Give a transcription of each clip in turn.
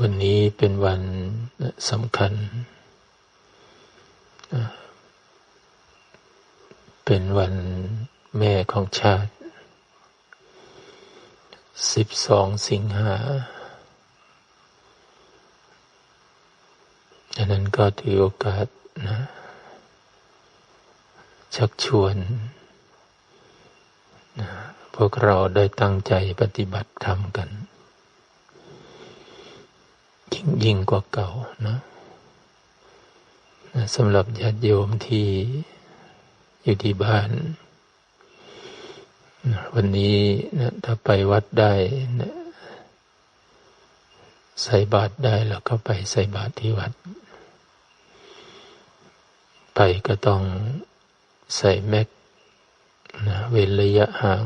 วันนี้เป็นวันสำคัญ เป็นวันแม่ของชาติสิบสองสิงหาดังนั้นก็ถือโอกาสนะชักชวนนะพวกเราได้ตั้งใจปฏิบัติธรรมกัน ยิ่งยิ่งกว่าเก่านะนะสำหรับญาติโยมที่อยู่ที่บ้าน วันนี้นะถ้าไปวัดได้นะใส่บาตรได้แล้วก็ไปใส่บาตรที่วัด ไปก็ต้องใส่แม็กนะเว้นระยะห่าง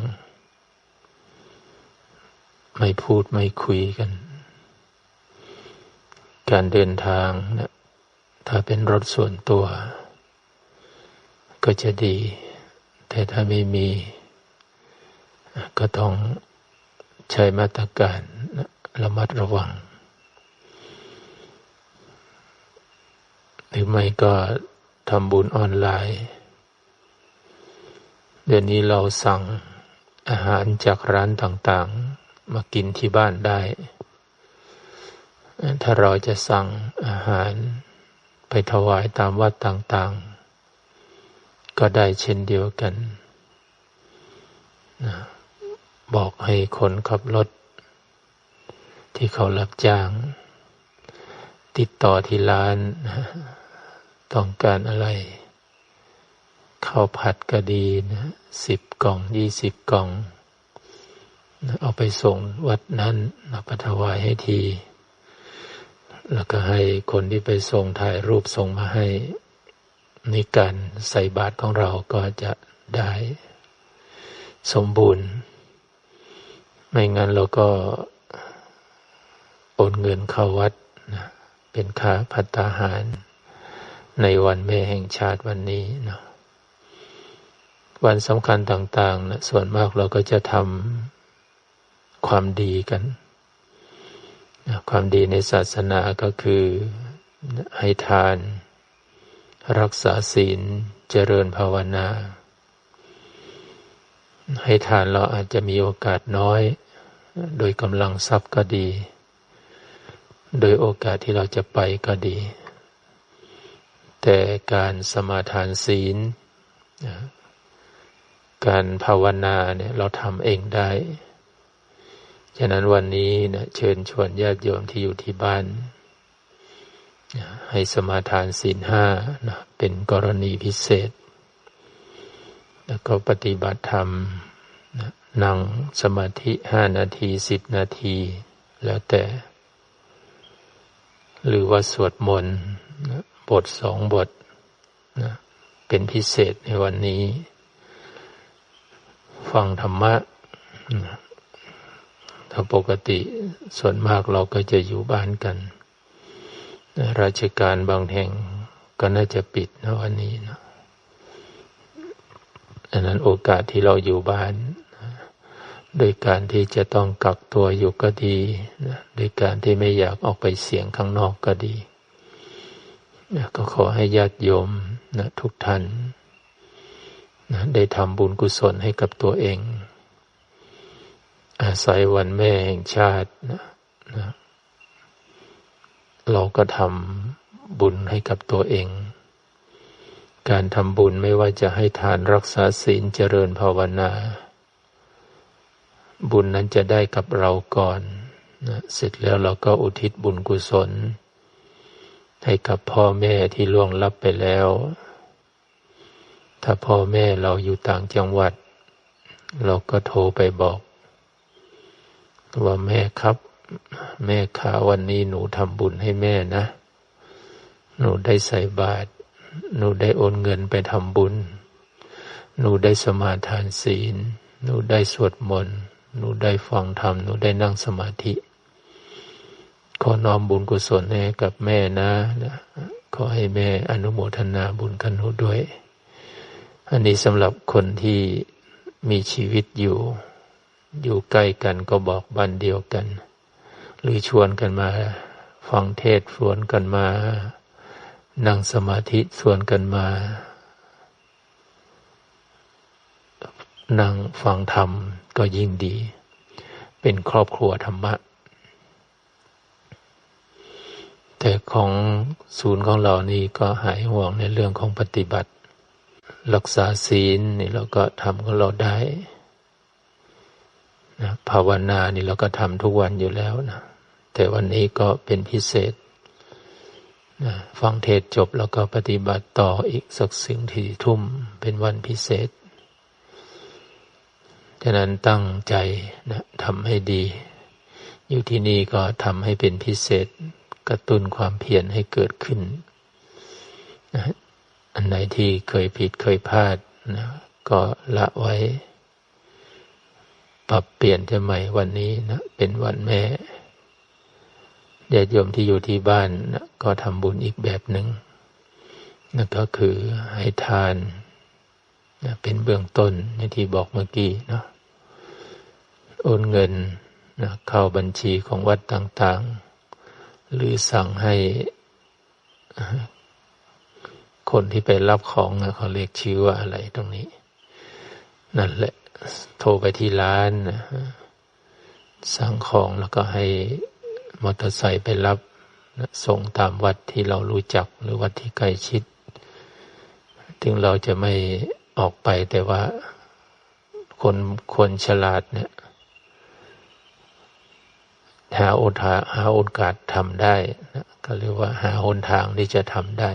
ไม่พูดไม่คุยกัน การเดินทางนะถ้าเป็นรถส่วนตัว ก็จะดี แต่ถ้าไม่มี ก็ต้องใช้มาตรการระมัดระวัง หรือไม่ก็ทำบุญออนไลน์ เดี๋ยวนี้เราสั่งอาหารจากร้านต่างๆ มากินที่บ้านได้ ถ้าเราจะสั่งอาหารไปถวายตามวัดต่างๆ ก็ได้เช่นเดียวกัน บอกให้คนขับรถ ที่เขารับจ้าง ติดต่อที่ร้าน ต้องการอะไรข้าวผัดก็ดีนะสิบกล่องยี่สิบกล่อง เอาไปส่งวัดนั้นเอาไปถวายให้ที แล้วก็ให้คนที่ไปส่งถ่ายรูปส่งมาให้ในการใส่บาตรของเราก็จะได้สมบูรณ์ ไม่งั้นเราก็โอนเงินเข้าวัดนะเป็นค่าพัตตาหาร ในวันแม่แห่งชาติวันนี้นะวันสำคัญต่างๆนะส่วนมากเราก็จะทำความดีกัน ความดีในศาสนาก็คือให้ทาน รักษาศีลเจริญภาวนา ให้ทานเราอาจจะมีโอกาสน้อย โดยกำลังทรัพย์ก็ดี โดยโอกาสที่เราจะไปก็ดี แต่การสมาทานศีล การภาวนาเนี่ยเราทำเองได้ ฉะนั้นวันนี้นะเชิญชวนญาติโยมที่อยู่ที่บ้าน ให้สมาทานศีลห้านะเป็นกรณีพิเศษ แล้วก็ปฏิบัติธรรมนะนั่งสมาธิห้านาทีสิบนาที แล้วแต่ หรือว่าสวดมนต์นะบทสองบทนะเป็นพิเศษในวันนี้ ฟังธรรมะนะ ปกติส่วนมากเราก็จะอยู่บ้านกัน ราชการบางแห่งก็น่าจะปิดนะวันนี้นะดังนั้นโอกาสที่เราอยู่บ้านโดยการที่จะต้องกักตัวอยู่ก็ดีโดยการที่ไม่อยากออกไปเสียงข้างนอกก็ดี ก็ขอให้ญาติโยมนะทุกท่านนะได้ทำบุญกุศลให้กับตัวเอง อาศัยวันแม่แห่งชาตินะนะเราก็ทำบุญให้กับตัวเอง การทำบุญไม่ว่าจะให้ทานรักษาศีลเจริญภาวนา บุญนั้นจะได้กับเราก่อนนะเสร็จแล้วเราก็อุทิศบุญกุศล ให้กับพ่อแม่ที่ล่วงลับไปแล้ว ถ้าพ่อแม่เราอยู่ต่างจังหวัด เราก็โทรไปบอก ว่าแม่ครับ แม่ขาวันนี้หนูทำบุญให้แม่นะ หนูได้ใส่บาตรหนูได้โอนเงินไปทำบุญ หนูได้สมาทานศีล หนูได้สวดมนต์ หนูได้ฟังธรรม หนูได้นั่งสมาธิ ขอน้อมบุญกุศลให้กับแม่นะ ขอให้แม่อนุโมทนาบุญกันหนูด้วย อันนี้สำหรับคนที่มีชีวิตอยู่ อยู่ใกล้กันก็บอกบ้านเดียวกัน หรือชวนกันมาฟังเทศชวนกันมา นั่งสมาธิชวนกันมา นั่งฟังธรรมก็ยิ่งดี เป็นครอบครัวธรรมะ แต่ของศูนย์ของเรานี่ก็หายห่วงในเรื่องของปฏิบัติ รักษาศีลนี่เราก็ทำของเราได้ นะภาวนานี่เราก็ทำทุกวันอยู่แล้วนะแต่วันนี้ก็เป็นพิเศษนะฟังเทศจบแล้วก็ปฏิบัติต่ออีกสักสิ่งที่ทุ่มเป็นวันพิเศษฉะนั้นตั้งใจนะทำให้ดี อยู่ที่นี่ก็ทำให้เป็นพิเศษ กระตุ้นความเพียรให้เกิดขึ้นนะอันไหนที่เคยผิดเคยพลาดนะก็ละไว้ ปรับเปลี่ยนจะใหม่วันนี้นะเป็นวันแม่ญาติโยมที่อยู่ที่บ้านนะก็ทำบุญอีกแบบหนึ่งนั่นก็คือให้ทานนะเป็นเบื้องต้นอย่างที่บอกเมื่อกี้เนาะโอนเงินนะเข้าบัญชีของวัดต่างๆ หรือสั่งให้ คนที่ไปรับของนะเขาเรียกชื่อว่าอะไรตรงนี้ นั่นแหละ โทรไปที่ร้าน สั่งของแล้วก็ให้มอเตอร์ไซค์ไปรับ ส่งตามวัดที่เรารู้จักหรือวัดที่ใกล้ชิด ถึงเราจะไม่ออกไปแต่ว่าคนคนฉลาดเนี่ยหาโอกาสหาโอกาสทำได้นะก็เรียกว่าหาหนทางที่จะทำได้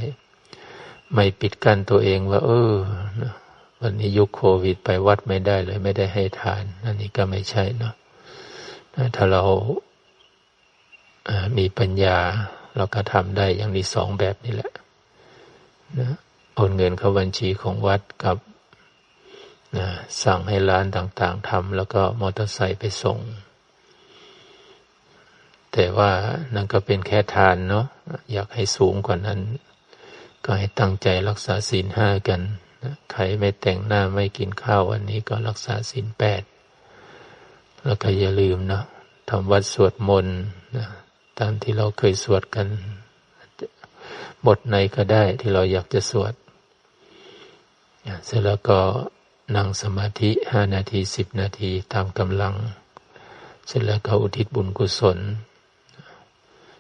ไม่ปิดกั้นตัวเองว่า เออนะ วันนี้ยุคโควิดไปวัดไม่ได้เลย ไม่ได้ให้ทาน อันนี้ก็ไม่ใช่เนาะถ้าเรามีปัญญาเราก็ทำได้อย่างนี้สองแบบนี่แหละนะโอนเงินเข้าบัญชีของวัดกับนะสั่งให้ร้านต่างๆทำแล้วก็มอเตอร์ไซค์ไปส่ง แต่ว่านั่นก็เป็นแค่ทานเนาะอยากให้สูงกว่านั้น ก็ให้ตั้งใจรักษาศีลห้ากัน ใครไม่แต่งหน้าไม่กินข้าววันนี้ก็รักษาศีลแปด แล้วก็อย่าลืมนะทำวัดสวดมนต์นะตามที่เราเคยสวดกัน บทไหนก็ได้ที่เราอยากจะสวด เสร็จแล้วก็นั่งสมาธิห้านาทีสิบนาทีตามกำลัง เสร็จแล้วก็อุทิศบุญกุศล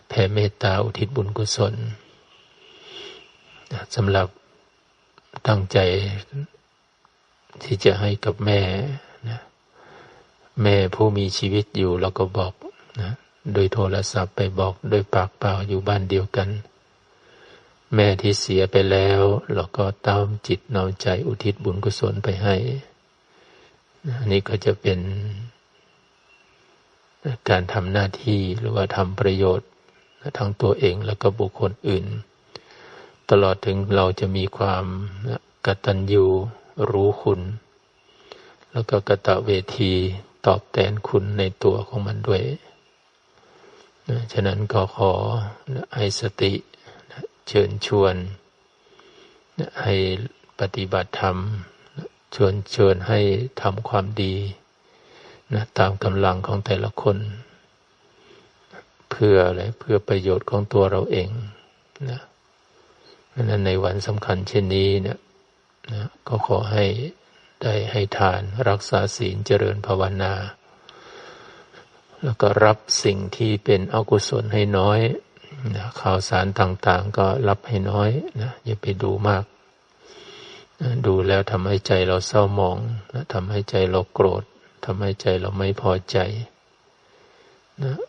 แผ่เมตตาอุทิศบุญกุศลสำหรับ ตั้งใจที่จะให้กับแม่นะแม่ผู้มีชีวิตอยู่เราก็บอกนะโดยโทรศัพท์ไปบอกโดยปากเปล่าอยู่บ้านเดียวกัน แม่ที่เสียไปแล้วเราก็ตามจิตนอมใจอุทิศบุญกุศลไปให้อันนี้ก็จะเป็น การทำหน้าที่หรือว่าทำประโยชน์ทั้งตัวเองแล้วก็บุคคลอื่น ตลอดถึงเราจะมีความกตัญญูรู้คุณ แล้วก็กะตะเวทีตอบแทนคุณในตัวของมันด้วยฉะนั้นก็ขอให้สติเชิญชวนให้ปฏิบัติธรรมชวนเชิญให้ทำความดีนะตามกำลังของแต่ละคน เพื่ออะไรเพื่อประโยชน์ของตัวเราเองนะ นั้นในวันสำคัญเช่นนี้เนี่ยนะก็ขอให้ได้ให้ทานรักษาศีลเจริญภาวนา แล้วก็รับสิ่งที่เป็นอกุศลให้น้อยนะข่าวสารต่างๆ ก็รับให้น้อยนะอย่าไปดูมากนะดูแล้วทำให้ใจเราเศร้าหมองนะทำให้ใจเราโกรธทำให้ใจเราไม่พอใจนะ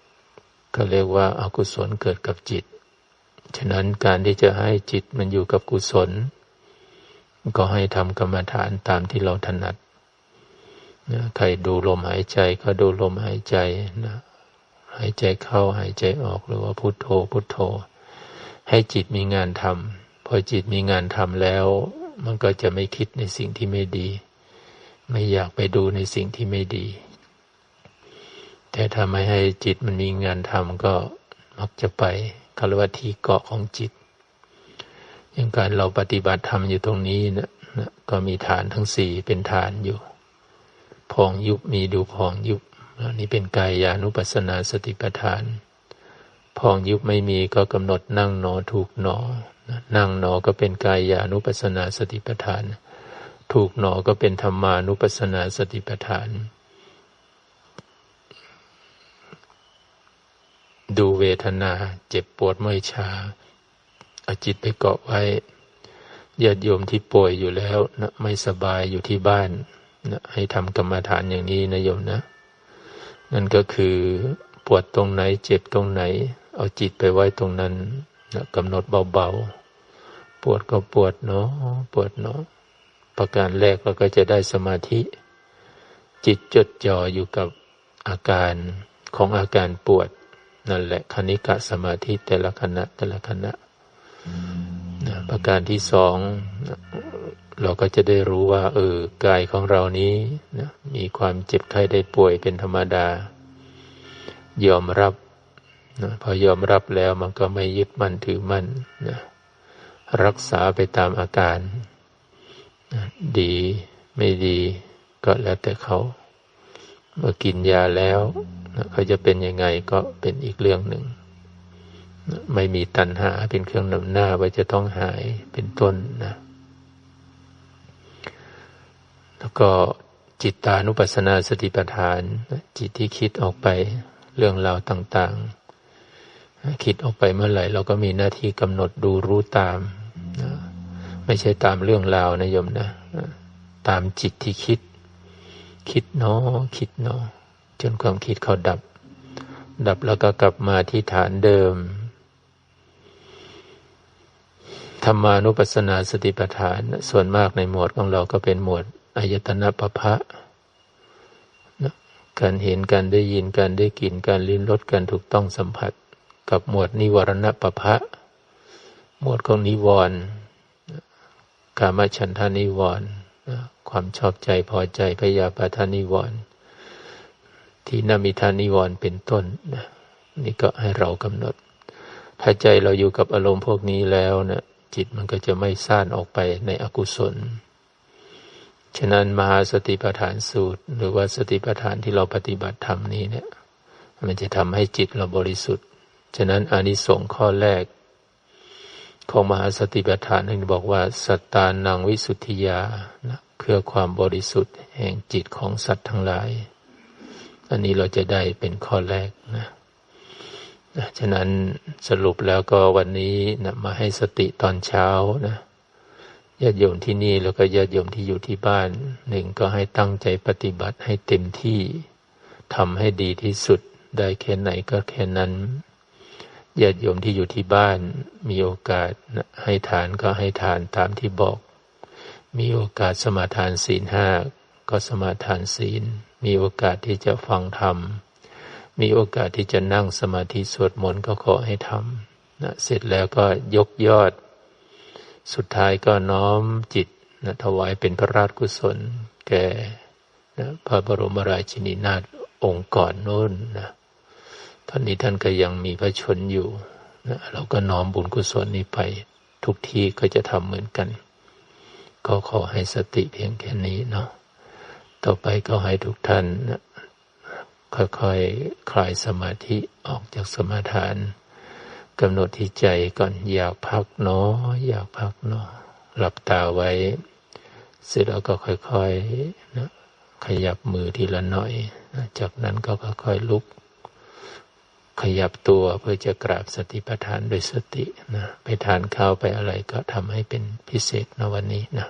ก็เรียกว่าอากุศลเกิดกับจิต ฉะนั้นการที่จะให้จิตมันอยู่กับกุศล ก็ให้ทำกรรมฐานตามที่เราถนัดนะใครดูลมหายใจก็ดูลมหายใจนะหายใจเข้าหายใจออกหรือว่าพุโทโธพุโทโธ ให้จิตมีงานทำพอจิตมีงานทำแล้ว มันก็จะไม่คิดในสิ่งที่ไม่ดี ไม่อยากไปดูในสิ่งที่ไม่ดี แต่ถ้าไม่ให้จิตมันมีงานทำก็มักจะไป คารวะที่เกาะของจิต อย่างการเราปฏิบัติธรรมอยู่ตรงนี้นะนะก็มีฐานทั้งสี่เป็นฐานอยู่ พองยุบมีดูพองยุบนี่เป็นกายานุปัสสนาสติปัฏฐาน พองยุบไม่มีก็กำหนดนั่งหนอถูกหนอ นั่งหนอก็เป็นกายานุปัสสนาสติปัฏฐาน ถูกหนอก็เป็นธรรมานุปัสสนาสติปัฏฐาน ดูเวทนา เจ็บปวดเมื่อยชาอาจิตไปเกาะไว้ญาติโยมที่ป่วยอยู่แล้วนะไม่สบายอยู่ที่บ้านนะให้ทำกรรมฐานอย่างนี้นะโยมนะ นั่นก็คือปวดตรงไหน เจ็บตรงไหน เอาจิตไปไว้ตรงนั้นนะกำหนดเบาๆ ปวดก็ปวดเนาะปวดเนาะประการแรกเราก็จะได้สมาธิ จิตจดจ่ออยู่กับอาการของอาการปวด นั่นแหละคณิกะสมาธิแต่ละขณะแต่ละขณะประการที่สองเราก็จะได้รู้ว่า เออกายของเรานี้นะมีความเจ็บไข้ได้ป่วยเป็นธรรมดา ยอมรับนะพอยอมรับแล้วมันก็ไม่ยึดมั่นถือมั่นนะรักษาไปตามอาการนะดีไม่ดีก็แล้วแต่เขา เมื่อกินยาแล้วนะเขาจะเป็นยังไงก็เป็นอีกเรื่องหนึ่งไม่มีตัณหาเป็นเครื่องนำหน้าว่าจะต้องหายเป็นต้นนะ แล้วก็จิตตานุปัสสนาสติปัฏฐาน จิตที่คิดออกไปเรื่องราวต่าง ๆ คิดออกไปเมื่อไหร่ เราก็มีหน้าที่กำหนดดูรู้ตามนะไม่ใช่ตามเรื่องราวนะโยมนะ ตามจิตที่คิด คิดเนาะคิดเนาะจนความคิดเขาดับ ดับแล้วก็กลับมาที่ฐานเดิมธรรมานุปัสสนาสติปัฏฐาน ส่วนมากในหมวดของเราก็เป็นหมวดอายตนะปภะการเห็นการได้ยินการได้กลิ่นการลิ้นรสการถูกต้องสัมผัส กับหมวดนิวรณปภะหมวดของนิวรณ์กามฉันทานิวรณ์ ความชอบใจพอใจพยาปาทานิวรณ์ที่นามิทานิวรณ์เป็นต้นนี่ก็ให้เรากำหนด ถ้าใจเราอยู่กับอารมณ์พวกนี้แล้วเนะี่ยจิตมันก็จะไม่ซ่านออกไปในอกุศล ฉะนั้นมหาสติปัฏฐานสูตร หรือว่าสติปัฏฐานที่เราปฏิบัติธรรมนี้เนี่ย มันจะทำให้จิตเราบริสุทธิ์ ฉะนั้นอานิสงส์ข้อแรก ของมหาสติปัฏฐานหนึ่งบอกว่า สัตตานังวิสุทธิยานะเพื่อความบริสุทธิ์แห่งจิตของสัตว์ทั้งหลาย อันนี้เราจะได้เป็นข้อแรกนะนะฉะนั้นสรุปแล้วก็วันนี้นะมาให้สติตอนเช้านะญาติโยมที่นี่แล้วก็ญาติโยมที่อยู่ที่บ้านหนึ่งก็ให้ตั้งใจปฏิบัติให้เต็มที่ทำให้ดีที่สุดได้แค่ไหนก็แค่นั้น ญาติโยมที่อยู่ที่บ้านมีโอกาสให้ทานก็ให้ทานตามที่บอก มีโอกาสสมาทานศีลห้าก็สมาทานศีล มีโอกาสที่จะฟังธรรม มีโอกาสที่จะนั่งสมาธิสวดมนต์ก็ขอให้ทำนะเสร็จแล้วก็ยกยอด สุดท้ายก็น้อมจิตนะถวายเป็นพระราชกุศล แก่นะพระบรมราชินีนาถองค์ก่อนโน้นนะ ท่านนี้ท่านก็ยังมีพระชนอยู่นะเราก็น้อมบุญกุศลนี้ไป ทุกที่ก็จะทำเหมือนกัน ก็ขอให้สติเพียงแค่นี้เนาะต่อไปก็ให้ทุกท่านนะค่อยๆคคลายสมาธิออกจากสมาทานกำหนดที่ใจก่อนอยากพักเนาะอยากพักเนาะหลับตาไว้ เสร็จแล้วก็ค่อยๆนะขยับมือทีละหน่อย จากนั้นก็ค่อยๆลุก ขยับตัวเพื่อจะกราบสติปัฏฐานโดยสตินะไปทานข้าวไปอะไรก็ทำให้เป็นพิเศษในวันนี้นะ